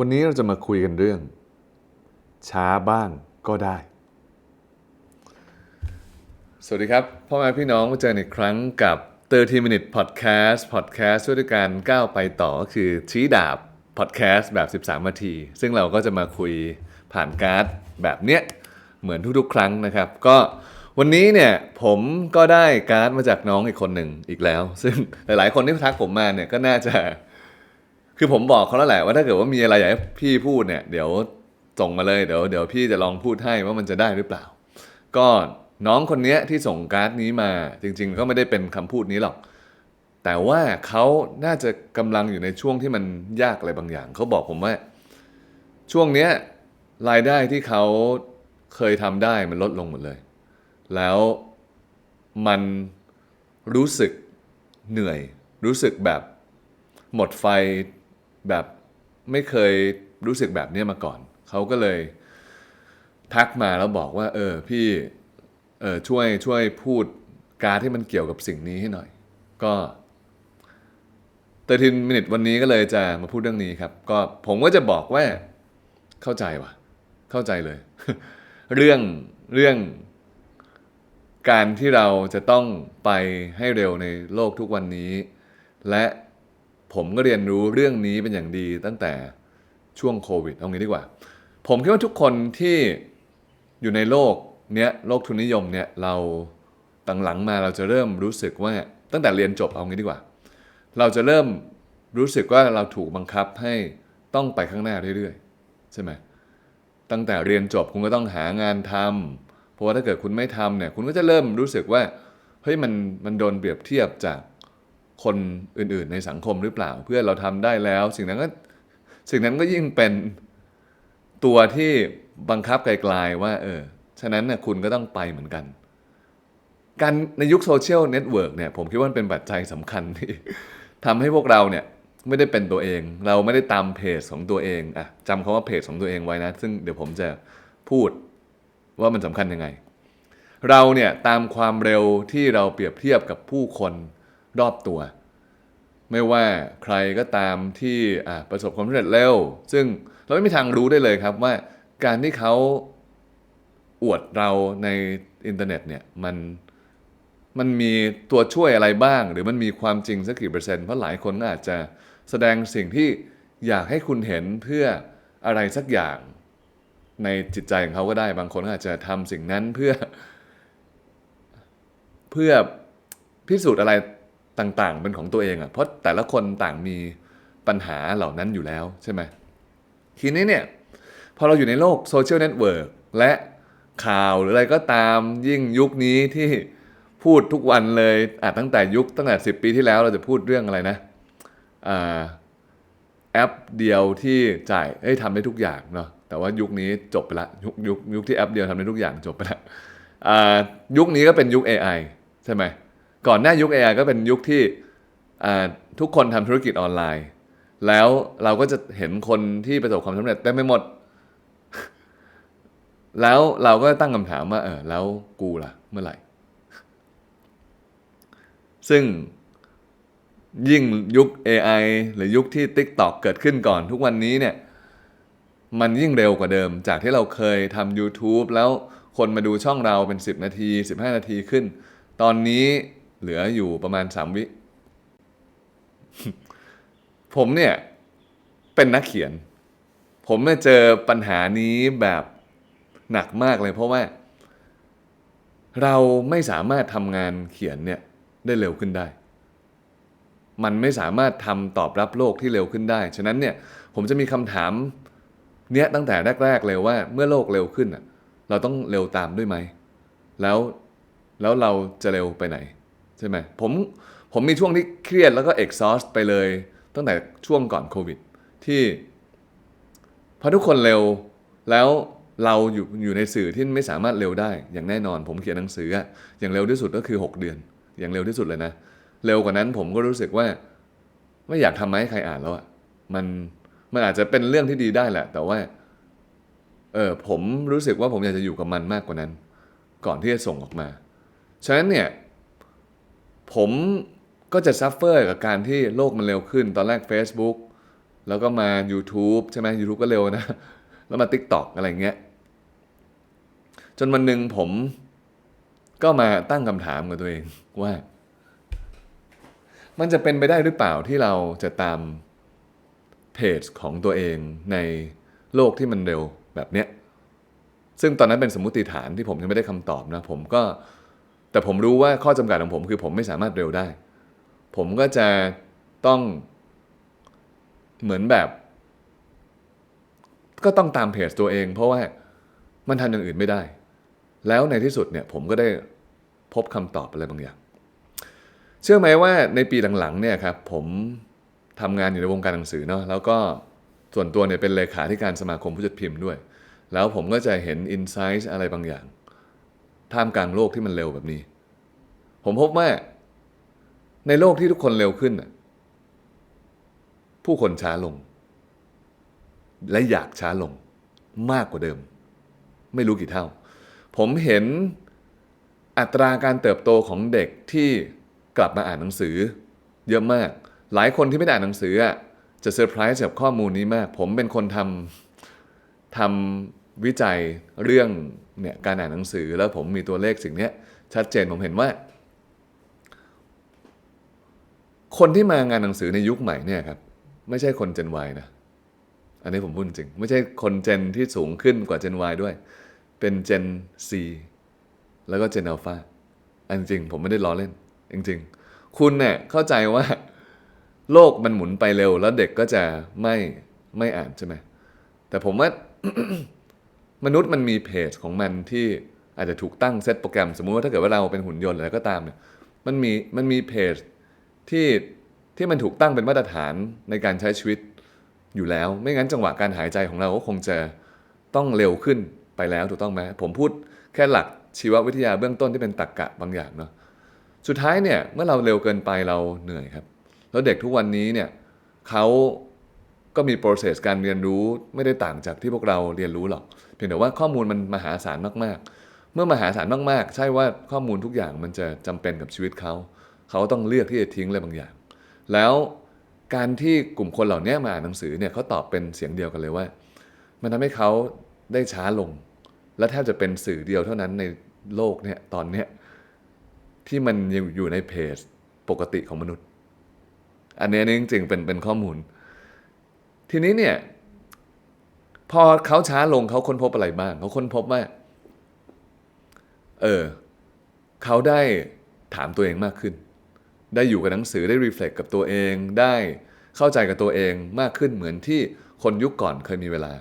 วันนี้เราจะมาคุยกันเรื่อง ช้าบ้างก็ได้ สวัสดีครับ พ่อแม่พี่น้องมาเจออีกครั้งกับ 30 minute podcast podcast ช่วยด้วยการก้าวไปต่อก็คือชี้ดาบ podcast แบบ 13นาที ซึ่งเราก็จะมาคุยผ่านการ์ดแบบเนี้ย เหมือนทุกๆ ครั้งนะครับ ก็วันนี้เนี่ยผมก็ได้การ์ดมาจากน้องอีกคนหนึ่งอีกแล้ว ซึ่งหลายๆ คนที่ทักผมมาเนี่ยก็น่าจะ คือผมบอกเขาแล้วแหละว่าถ้าเกิดว่ามีอะไรอยากให้พี่พูดเนี่ย เดี๋ยวส่งมาเลยเดี๋ยวเดี๋ยวพี่จะลองพูดให้ว่ามันจะได้หรือเปล่า ก็น้องคนนี้ที่ส่งการ์ดนี้มาจริง ๆ ก็ไม่ได้เป็นคำพูดนี้หรอก แต่ว่าเขาน่าจะกำลังอยู่ในช่วงที่มันยากอะไรบางอย่างเขาบอกผมว่า ช่วงเนี้ยรายได้ที่เขาเคยทำได้มันลดลงหมดเลย แล้วมันรู้สึกเหนื่อย รู้สึกแบบหมดไฟ แบบไม่เคยรู้สึกแบบนี้มาก่อน เขาก็เลยทักมาแล้วบอกว่า เออพี่เออช่วยช่วยพูดการที่มันเกี่ยวกับสิ่งนี้ให้หน่อย ก็เตอร์ทินมินิทวันนี้ก็เลยจะมาพูดเรื่องนี้ครับ ก็ผมก็จะบอกว่าเข้าใจว่ะ เข้าใจเลย เรื่องเรื่องการที่เราจะต้องไปให้เร็วในโลกทุกวันนี้ และ ผมก็เรียนรู้เรื่องนี้เป็นอย่างดีตั้งแต่ช่วงโควิดเอางี้ดีกว่า ผมคิดว่าทุกคนที่อยู่ในโลกเนี้ยโลกทุนนิยมเนี่ยเราตั้งหลังมาเราจะเริ่มรู้สึกว่าตั้งแต่เรียนจบเอางี้ดีกว่า เราจะเริ่มรู้สึกว่าเราถูกบังคับให้ต้องไปข้างหน้าเรื่อยๆ ใช่ไหมตั้งแต่เรียนจบคุณก็ต้องหางานทำเพราะว่าถ้าเกิดคุณไม่ทำเนี่ยคุณก็จะเริ่มรู้สึกว่าเฮ้ยมันมันโดนเปรียบเทียบจาก คนอื่นๆในสังคมหรือเปล่า เพื่อเราทำได้แล้ว สิ่งนั้นก็สิ่งนั้นก็ยิ่งเป็นตัวที่บังคับไกลๆว่าเออฉะนั้นเนี่ยคุณก็ต้องไปเหมือนกัน การในยุคโซเชียลเน็ตเวิร์กเนี่ยผมคิดว่าเป็นปัจจัยสำคัญที่ทำให้พวกเราเนี่ยไม่ได้เป็นตัวเอง เราไม่ได้ตามเพจของตัวเองอะจำคาว่าเพจของตัวเองไว้นะ ซึ่งเดี๋ยวผมจะพูดว่ามันสำคัญยังไง เราเนี่ยตามความเร็วที่เราเปรียบเทียบกับผู้คนรอบตัว ไม่ว่าใครก็ตามที่ประสบความสำเร็จเร็ว ซึ่งเราไม่มีทางรู้ได้เลยครับว่าการที่เขาอวดเราในอินเทอร์เน็ตเนี่ยมันมันมีตัวช่วยอะไรบ้าง หรือมันมีความจริงสักกี่เปอร์เซ็นต์เพราะหลายคนก็อาจจะแสดงสิ่งที่อยากให้คุณเห็นเพื่ออะไรสักอย่างในจิตใจของเขาก็ได้บางคนก็อาจจะทำสิ่งนั้นเพื่อ เพื่อพิสูจน์อะไร ต่างๆ เป็นของตัวเองอะ่ะเพราะแต่ละคนต่างมีปัญหาเหล่านั้นอยู่แล้วใช่ไหมทีนี้เนี่ยพอเราอยู่ในโลกโซเชียลเน็ตเวิร์กและข่าวหรืออะไรก็ตามยิ่งยุคนี้ที่พูดทุกวันเลยอะตั้งแต่ยุคตั้งแต่สิปีที่แล้วเราจะพูดเรื่องอะไรนะอแอปเดียวที่จ่ายเอ้ยทำได้ทุกอย่างเนาะแต่ว่ายุคนี้จบไปละยุคยุคยุคที่แอปเดียวทำได้ทุกอย่างจบไปละยุคนี้ก็เป็นยุค AI ใช่ไหม ก่อนหน้ายุค AI ก็เป็นยุคที่ทุกคนทำธุรกิจออนไลน์ แล้วเราก็จะเห็นคนที่ประสบความสำเร็จเต็มไปหมด แล้วเราก็ตั้งคำถามว่าเออแล้วกูล่ะเมื่อไหร่ ซึ่งยิ่งยุค AI หรือยุคที่ TikTok เกิดขึ้นก่อนทุกวันนี้เนี่ย มันยิ่งเร็วกว่าเดิม จากที่เราเคยทำ YouTube แล้วคนมาดูช่องเราเป็น 10 นาที 15 นาทีขึ้น ตอนนี้ เหลืออยู่ประมาณ3วิ ผมเนี่ย เป็นนักเขียน ผมเนี่ยเจอปัญหานี้แบบหนักมากเลย เพราะว่า เราไม่สามารถทำงานเขียนเนี่ยได้เร็วขึ้นได้ มันไม่สามารถทำตอบรับโลกที่เร็วขึ้นได้ ฉะนั้นเนี่ย ผมจะมีคำถามเนี้ยตั้งแต่แรก ๆ เลยว่าเมื่อโลกเร็วขึ้นอะเราต้องเร็วตามด้วยไหม แล้วแล้วเราจะเร็วไปไหน ใช่ไหมผมผมมีช่วงที่เครียดแล้วก็ exhaust ไปเลย ตั้งแต่ช่วงก่อนโควิด ที่พอทุกคนเร็วแล้วเราอยู่อยู่ในสื่อที่ไม่สามารถเร็วได้ อย่างแน่นอน ผมเขียนหนังสืออย่างเร็วที่สุดก็คือ 6 เดือน อย่างเร็วที่สุดเลยนะ เร็วกว่านั้นผมก็รู้สึกว่า ไม่อยากทำให้ใครอ่านแล้วอะมันมันอาจจะเป็นเรื่องที่ดีได้แหละ แต่ว่าเออผมรู้สึกว่าผมอยากจะอยู่กับมันมากกว่านั้น ก่อนที่จะส่งออกมา ฉะนั้นเนี่ย ผมก็จะซัฟเฟอร์กับการที่โลกมันเร็วขึ้น ตอนแรก Facebook แล้วก็มา YouTube ใช่ไหม YouTube ก็เร็วนะ แล้วมา TikTok อะไรเงี้ย จนวันหนึ่งผมก็มาตั้งคำถามกับตัวเองว่า มันจะเป็นไปได้หรือเปล่าที่เราจะตามเพจของตัวเองในโลกที่มันเร็วแบบเนี้ยซึ่งตอนนั้นเป็นสมมติฐานที่ผมยังไม่ได้คำตอบนะ ผมก็ แต่ผมรู้ว่าข้อจำกัดของผมคือผมไม่สามารถเร็วได้ ผมก็จะต้องเหมือนแบบ ก็ต้องตามเพจตัวเอง เพราะว่ามันทำอย่างอื่นไม่ได้ แล้วในที่สุดเนี่ยผมก็ได้พบคำตอบอะไรบางอย่าง เชื่อไหมว่าในปีหลังๆเนี่ยครับผมทำงานอยู่ในวงการหนังสือเนาะแล้วก็ส่วนตัวเนี่ยเป็นเลขาธิการสมาคมผู้จัดพิมพ์ด้วย แล้วผมก็จะเห็นอินไซต์อะไรบางอย่าง ท่ามกลางโลกที่มันเร็วแบบนี้ ผมพบว่า ในโลกที่ทุกคนเร็วขึ้น ผู้คนช้าลง และอยากช้าลงมากกว่าเดิม ไม่รู้กี่เท่า ผมเห็นอัตราการเติบโตของเด็กที่กลับมาอ่านหนังสือ เยอะมาก หลายคนที่ไม่ได้อ่านหนังสือจะเซอร์ไพรส์กับข้อมูลนี้มาก ผมเป็นคนทำทำ วิจัยเรื่องเนี่ยการอ่านหนังสือแล้วผมมีตัวเลขสิ่งนี้ชัดเจนผมเห็นว่า คนที่มางานหนังสือในยุคใหม่เนี่ยครับไม่ใช่คนเจน Y นะอันนี้ผมพูดจริง ไม่ใช่คนเจนที่สูงขึ้นกว่าเจน Y ด้วย เป็นเจน C แล้วก็เจนอัลฟาอันจริงผมไม่ได้ล้อเล่น จริง ๆ คุณเนี่ยเข้าใจว่าโลกมันหมุนไปเร็ว แล้วเด็กก็จะไม่ไม่อ่านใช่ไหมแต่ผมว่า มนุษย์มันมีเพจของมันที่อาจจะถูกตั้งเซตโปรแกรม สมมุติว่าถ้าเกิดว่าเราเป็นหุ่นยนต์อะไรก็ตามเนี่ยมันมีมันมีเพจที่ที่มันถูกตั้งเป็นมาตรฐานในการใช้ชีวิตอยู่แล้ว ไม่งั้นจังหวะการหายใจของเราก็คงจะต้องเร็วขึ้นไปแล้วถูกต้องไหมผมพูดแค่หลักชีววิทยาเบื้องต้นที่เป็นตรรกกะบางอย่างเนาะสุดท้ายเนี่ยเมื่อเราเร็วเกินไปเราเหนื่อยครับ แล้วเด็กทุกวันนี้เนี่ยเขา ก็มี process การเรียนรู้ไม่ได้ต่างจากที่พวกเราเรียนรู้หรอก เพียงแต่ว่าข้อมูลมันมหาศาลมากๆ เมื่อมหาศาลมากๆ ใช่ว่าข้อมูลทุกอย่างมันจะจำเป็นกับชีวิตเขา เขาต้องเลือกที่จะทิ้งอะไรบางอย่าง แล้วการที่กลุ่มคนเหล่านี้มาอ่านหนังสือเนี่ยเขาตอบเป็นเสียงเดียวกันเลยว่า มันทำให้เขาได้ช้าลง และแทบจะเป็นสื่อเดียวเท่านั้นในโลกเนี่ยตอนเนี้ยที่มันอยู่ในเพจปกติของมนุษย์ อันนี้นี่จริงๆเป็นเป็นข้อมูล ทีนี้เนี่ยพอเขาช้าลงเขาค้นพบอะไรบ้างเขาค้นพบว่า เออเขาได้ถามตัวเองมากขึ้น ได้อยู่กับหนังสือได้รีเฟล็กกับตัวเอง ได้เข้าใจกับตัวเองมากขึ้นเหมือนที่คนยุคก่อนเคยมีเวลา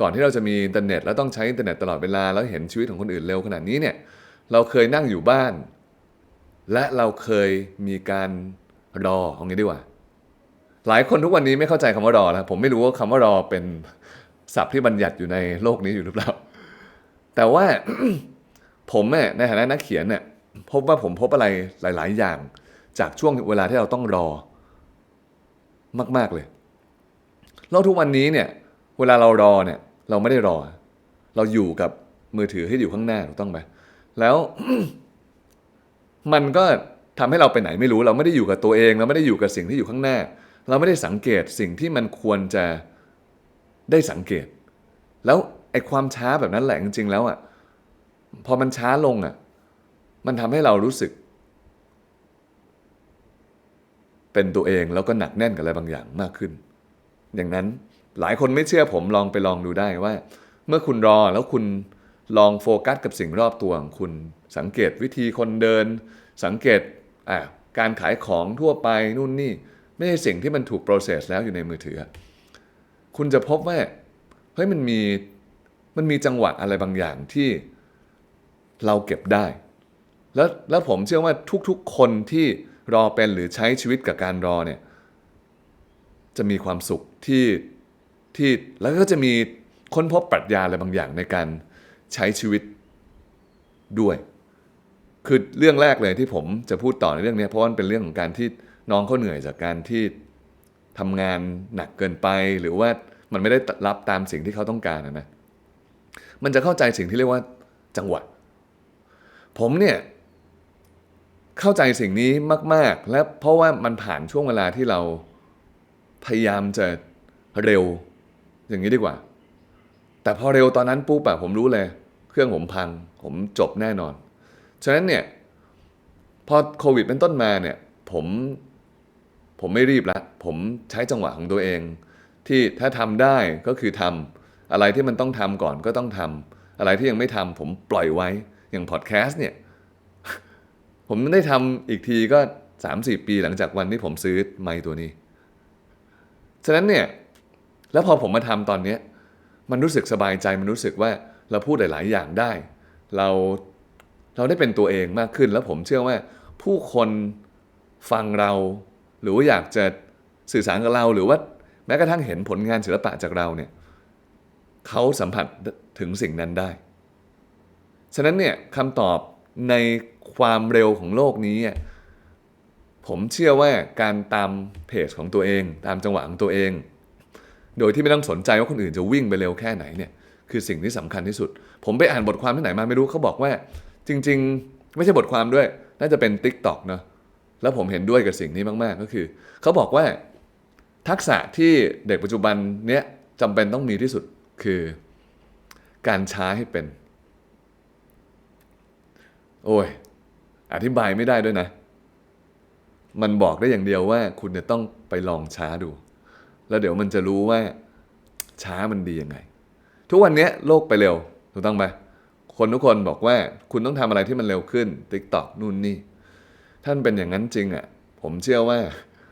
ก่อนที่เราจะมีอินเทอร์เน็ต แล้วต้องใช้อินเทอร์เน็ตตลอดเวลาแล้วเห็นชีวิตของคนอื่นเร็วขนาดนี้เนี่ย เราเคยนั่งอยู่บ้าน และเราเคยมีการรอเอางี้ดีกว่า หลายคนทุกวันนี้ไม่เข้าใจคำว่ารอแล้วผมไม่รู้ว่าคำว่ารอเป็นศัพท์ที่บัญญัติอยู่ในโลกนี้อยู่หรือเปล่า แต่ว่าผมเนี่ยในฐานะนักเขียนเนี่ยพบว่าผมพบอะไรหลาย ๆ อย่าง จากช่วงเวลาที่เราต้องรอ มาก ๆเลยแล้วทุกวันนี้เนี่ย เวลาเรารอเนี่ย เราไม่ได้รอ เราอยู่กับมือถือที่อยู่ข้างหน้าถูกต้องไหมแล้ว มันก็ทำให้เราไปไหนไม่รู้ เราไม่ได้อยู่กับตัวเอง เราไม่ได้อยู่กับสิ่งที่อยู่ข้างหน้า เราไม่ได้สังเกตสิ่งที่มันควรจะได้สังเกต แล้วไอ้ความช้าแบบนั้นแหละจริงๆแล้วอะพอมันช้าลงอะมันทำให้เรารู้สึก เป็นตัวเองแล้วก็หนักแน่นกับอะไรบางอย่างมากขึ้น อย่างนั้นหลายคนไม่เชื่อผมลองไปลองดูได้ว่า เมื่อคุณรอแล้วคุณลองโฟกัสกับสิ่งรอบตัวของคุณสังเกตวิธีคนเดิน สังเกตการขายของทั่วไปนู่นนี่ ไม่ใช่สิ่งที่มันถูก process แล้วอยู่ในมือถือ คุณจะพบว่าเฮ้ยมันมีมันมีจังหวะอะไรบางอย่างที่เราเก็บได้ แล้วแล้วผมเชื่อว่าทุกๆ คนที่รอเป็นหรือใช้ชีวิตกับการรอเนี่ยจะมีความสุขที่ที่แล้วก็จะมีค้นพบปรัชญาอะไรบางอย่างในการใช้ชีวิตด้วย คือเรื่องแรกเลยที่ผมจะพูดต่อในเรื่องนี้เพราะว่ามันเป็นเรื่องของการที่ น้องเขาเหนื่อยจากการที่ทำงานหนักเกินไปหรือว่ามันไม่ได้รับตามสิ่งที่เขาต้องการนะนะมันจะเข้าใจสิ่งที่เรียกว่าจังหวะ ผมเนี่ยเข้าใจสิ่งนี้มาก ๆ และเพราะว่ามันผ่านช่วงเวลาที่เราพยายามจะเร็วอย่างนี้ดีกว่า แต่พอเร็วตอนนั้นปุ๊บอะผมรู้เลย เครื่องผมพัง ผมจบแน่นอน ฉะนั้นเนี่ยพอโควิดเป็นต้นมาเนี่ยผม ผมไม่รีบละผมใช้จังหวะของตัวเอง ที่ถ้าทำได้ก็คือทำอะไรที่มันต้องทำก่อนก็ต้องทำอะไรที่ยังไม่ทำผมปล่อยไว้อย่างพอดแคสต์เนี่ยผมได้ทำอีกทีก็สามสี่ปีหลังจากวันที่ผมซื้อไมค์ตัวนี้ ฉะนั้นเนี่ยแล้วพอผมมาทำตอนเนี้ยมันรู้สึกสบายใจมันรู้สึกว่าเราพูดหลาย ๆ อย่างได้ เราเราได้เป็นตัวเองมากขึ้น แล้วผมเชื่อว่าผู้คนฟังเรา หรือว่าอยากจะสื่อสารกับเราหรือว่าแม้กระทั่งเห็นผลงานศิลปะจากเราเนี่ยเขาสัมผัสถึงสิ่งนั้นได้ ฉะนั้นเนี่ยคำตอบในความเร็วของโลกนี้ ผมเชื่อว่าการตามเพจของตัวเอง ตามจังหวะของตัวเอง โดยที่ไม่ต้องสนใจว่าคนอื่นจะวิ่งไปเร็วแค่ไหนเนี่ยคือสิ่งที่สำคัญที่สุด ผมไปอ่านบทความที่ไหนมาไม่รู้เขาบอกว่า จริง ๆ ไม่ใช่บทความด้วย น่าจะเป็น t ิ k t o k เนาะ แล้วผมเห็นด้วยกับสิ่งนี้มาก ๆ ก็คือ เขาบอกว่าทักษะที่เด็กปัจจุบันเนี้ยจำเป็นต้องมีที่สุดคือการช้าให้เป็น โอ้ย อธิบายไม่ได้ด้วยนะ มันบอกได้อย่างเดียวว่าคุณจะต้องไปลองช้าดู แล้วเดี๋ยวมันจะรู้ว่าช้ามันดียังไง ทุกวันนี้โลกไปเร็ว ถูกต้องไหมคนทุกคนบอกว่าคุณต้องทำอะไรที่มันเร็วขึ้น t ิ k t o k นู่นนี่ ท่านเป็นอย่างนั้นจริงอะ่ะ ผมเชื่อว่า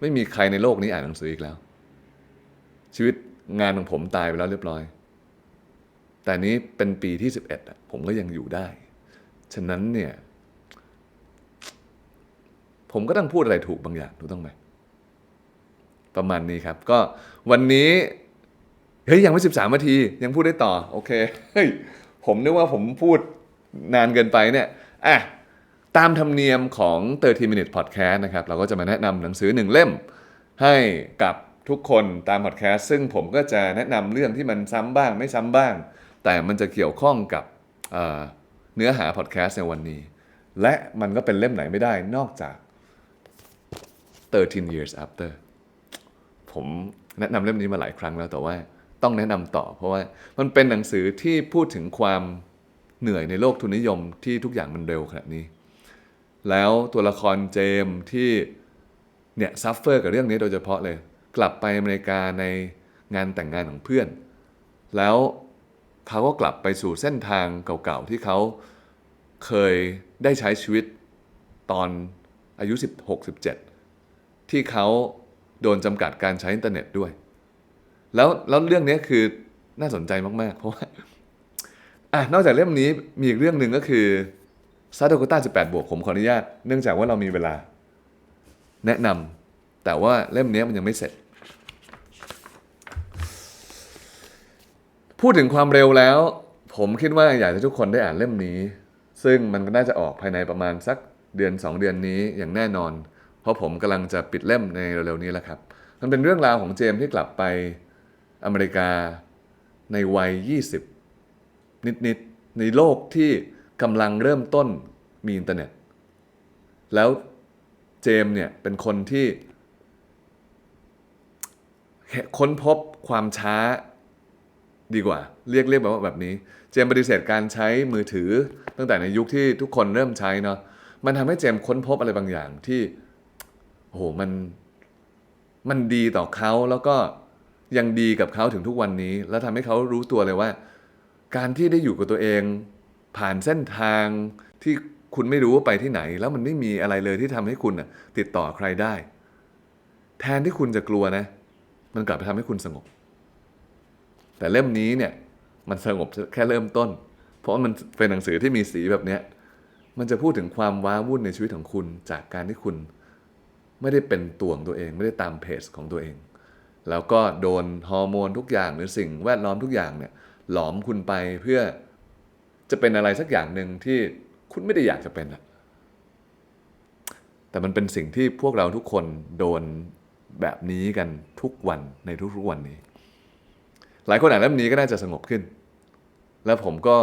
ไม่มีใครในโลกนี้อ่านหนังสืออีกแล้ว ชีวิตงานของผมตายไปแล้วเรียบร้อย แต่นี้เป็นปีที่ 11อะผมก็ยังอยู่ได้ ฉะนั้นเนี่ย ผมก็ต้องพูดอะไรถูกบางอย่างถูกต้องไหมประมาณนี้ครับ ก็วันนี้เฮ้ยยังไม่สิบสามนาที ยังพูดได้ต่อ โอเคเฮ้ยผมนึกว่าผมพูดนานเกินไปเนี่ยอะ ตามธรรมเนียมของ 30 minute podcast นะครับ เราก็จะมาแนะนำหนังสือหนึ่งเล่ม ให้กับทุกคนตามพอดแคสต์ซึ่งผมก็จะแนะนำเรื่องที่มันซ้ำบ้างไม่ซ้ำบ้าง แต่มันจะเกี่ยวข้องกับเเนื้อหาพอดแคสต์ในวันนี้ และมันก็เป็นเล่มไหนไม่ได้นอกจาก 13 years after ผมแนะนำเล่มนี้มาหลายครั้งแล้วแต่ว่าต้องแนะนำต่อ เพราะว่ามันเป็นหนังสือที่พูดถึงความเหนื่อยในโลกทุนนิยมที่ทุกอย่างมันเร็วขนาดนี้ แล้วตัวละครเจมที่เนี่ยซัฟเฟอร์กับเรื่องนี้โดยเฉพาะเลย กลับไปอเมริกาในงานแต่งงานของเพื่อน แล้วเขาก็กลับไปสู่เส้นทางเก่าๆที่เขาเคยได้ใช้ชีวิตตอนอายุ 16-17 ที่เขาโดนจำกัดการใช้อินเทอร์เน็ตด้วย แล้วแล้วเรื่องนี้คือน่าสนใจมาก ๆ เพราะว่าอะนอกจากเล่มนี้มีอีกเรื่องหนึ่งก็คือ ซาโดโกต้า18 บวกผมขออนุญาต เนื่องจากว่าเรามีเวลา แนะนำแต่ว่าเล่มนี้มันยังไม่เสร็จ พูดถึงความเร็วแล้ว ผมคิดว่าอยากให้ทุกคนได้อ่านเล่มนี้ ซึ่งมันก็น่าจะออกภายในประมาณสักเดือน 2 เดือนนี้อย่างแน่นอน เพราะผมกำลังจะปิดเล่มในเร็วๆนี้แล้วครับ มันเป็นเรื่องราวของเจมส์ที่กลับไปอเมริกาในวัย 20 นิดๆในโลกที่ กำลังเริ่มต้นมีอินเทอร์เน็ต แล้วเจมเนี่ยเป็นคนที่ค้นพบความช้าดีกว่า เรียกเรียกแบบว่าแบบนี้ เจมปฏิเสธการใช้มือถือตั้งแต่ในยุคที่ทุกคนเริ่มใช้เนาะมันทำให้เจมค้นพบอะไรบางอย่างที่โอ้โหมันมันดีต่อเขาแล้วก็ยังดีกับเขาถึงทุกวันนี้ แล้วทำให้เขารู้ตัวเลยว่า การที่ได้อยู่กับตัวเอง ผ่านเส้นทางที่คุณไม่รู้ว่าไปที่ไหน แล้วมันไม่มีอะไรเลยที่ทำให้คุณติดต่อใครได้ แทนที่คุณจะกลัวนะ มันกลับไปทำให้คุณสงบ แต่เล่มนี้เนี่ยมันสงบแค่เริ่มต้น เพราะมันเป็นหนังสือที่มีสีแบบเนี้ยมันจะพูดถึงความว้าวุ่นในชีวิตของคุณจากการที่คุณไม่ได้เป็นตัวของตัวเอง ไม่ได้ตามเพจของตัวเอง แล้วก็โดนฮอร์โมนทุกอย่างหรือสิ่งแวดล้อมทุกอย่างเนี่ยหลอมคุณไปเพื่อ จะเป็นอะไรสักอย่างหนึ่งที่คุณไม่ได้อยากจะเป็นอะแต่มันเป็นสิ่งที่พวกเราทุกคนโดนแบบนี้กันทุกวันในทุกๆวันนี้ หลายคนอ่านเล่มนี้ก็น่าจะสงบขึ้น แล้วผมก็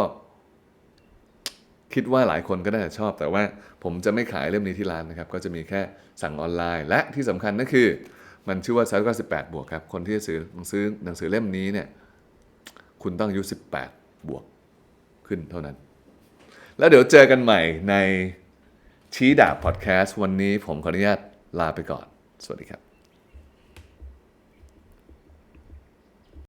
คิดว่าหลายคนก็น่าจะชอบ แต่ว่าผมจะไม่ขายเล่มนี้ที่ร้านนะครับ ก็จะมีแค่สั่งออนไลน์ และที่สำคัญก็คือ มันชื่อว่าซัดก็สิบแปดบวกครับ คนที่จะซื้อหนังสือหนังสือเล่มนี้เนี่ย คุณต้องอายุสิบแปดบวก ขึ้นเท่านั้น แล้วเดี๋ยวเจอกันใหม่ในชี้ดาบพอดแคสต์วันนี้ผมขออนุญาตลาไปก่อน สวัสดีครับ